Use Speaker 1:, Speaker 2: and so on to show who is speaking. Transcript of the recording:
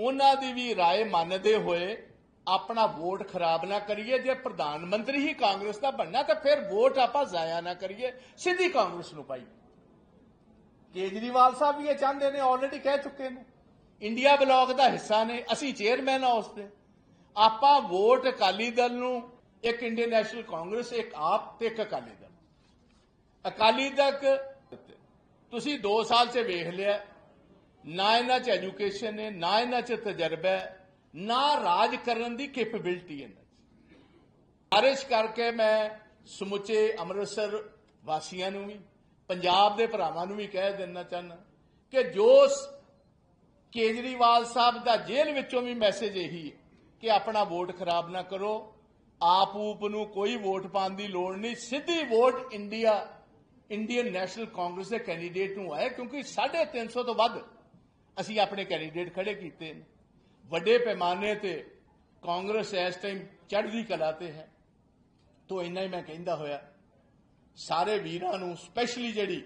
Speaker 1: ਉਹਨਾਂ ਦੀ ਵੀ رائے ਮੰਨਦੇ ਹੋਏ ਆਪਣਾ ਵੋਟ ਖਰਾਬ ਨਾ ਕਰੀਏ ਜੇ ਪ੍ਰਧਾਨ ਮੰਤਰੀ ਹੀ ਕਾਂਗਰਸ ਦਾ ਬਣਨਾ ਤਾਂ ਫਿਰ ਵੋਟ ਆਪਾਂ ਜ਼ਾਇਆ ਨਾ ਕਰੀਏ ਸਿੱਧੀ ਕਾਂਗਰਸ ਨੂੰ ਪਾਈ ਕੇਜਰੀਵਾਲ ਸਾਹਿਬ ਵੀ ਇਹ ਚਾਹੁੰਦੇ ਨੇ ਆਲਰੇਡੀ ਕਹਿ ਚੁੱਕੇ ਨੇ ਇੰਡੀਆ ਬਲੌਕ ਦਾ ਹਿੱਸਾ ਨੇ ਅਸੀਂ ਚੇਅਰਮੈਨ ਆ ਉਸ ਦੇ ਆਪਾਂ ਵੋਟ ਅਕਾਲੀ ਦਲ ਨੂੰ ਇੱਕ ਇੰਡੀਅਨ ਨੈਸ਼ਨਲ ਕਾਂਗਰਸ ਇੱਕ ਆਪ ਤੇ ਇੱਕ ਅਕਾਲੀ ਦਲ ਅਕਾਲੀ ਤੱਕ ਤੁਸੀਂ 2 ਸਾਲ 'ਚ ਵੇਖ ਲਿਆ ਨਾ ਇਹਨਾਂ 'ਚ ਐਜੂਕੇਸ਼ਨ ਹੈ ਨਾ ਇਹਨਾਂ 'ਚ ਤਜਰਬਾ ਹੈ, ਨਾ ਰਾਜ ਕਰਨ ਦੀ ਕੈਪੇਬਿਲਿਟੀ ਇਹਨਾਂ 'ਚ। ਬਾਰਿਸ਼ ਕਰਕੇ ਮੈਂ ਸਮੁੱਚੇ ਅੰਮ੍ਰਿਤਸਰ ਵਾਸੀਆਂ ਨੂੰ ਵੀ, ਪੰਜਾਬ ਦੇ ਭਰਾਵਾਂ ਨੂੰ ਵੀ ਕਹਿ ਦੇਣਾ ਚਾਹੁੰਦਾ ਕਿ ਜੋ ਕੇਜਰੀਵਾਲ ਸਾਹਿਬ ਦਾ ਜੇਲ੍ਹ ਵਿੱਚੋਂ ਵੀ ਮੈਸੇਜ ਇਹੀ ਹੈ ਕਿ ਆਪਣਾ ਵੋਟ ਖਰਾਬ ਨਾ ਕਰੋ, ਆਪ ਊਪ ਨੂੰ ਕੋਈ ਵੋਟ ਪਾਉਣ ਦੀ ਲੋੜ ਨਹੀਂ, ਸਿੱਧੀ vote India Indian National Congress ਦੇ ਕੈਂਡੀਡੇਟ ਨੂੰ ਆਏ, ਕਿਉਂਕਿ 350 ਤੋਂ ਵੱਧ ਅਸੀਂ ਆਪਣੇ ਕੈਂਡੀਡੇਟ ਖੜੇ ਕੀਤੇ ਨੇ। ਵੱਡੇ ਪੈਮਾਨੇ ਤੇ ਕਾਂਗਰਸ ਇਸ ਟਾਈਮ ਚੜ੍ਹਦੀ ਕਲਾ ਤੇ ਹੈ। ਤੋਂ ਇੰਨਾ ਹੀ ਮੈਂ ਕਹਿੰਦਾ ਹੋਇਆ, ਸਾਰੇ ਵੀਰਾਂ ਨੂੰ ਸਪੈਸ਼ਲੀ ਜਿਹੜੀ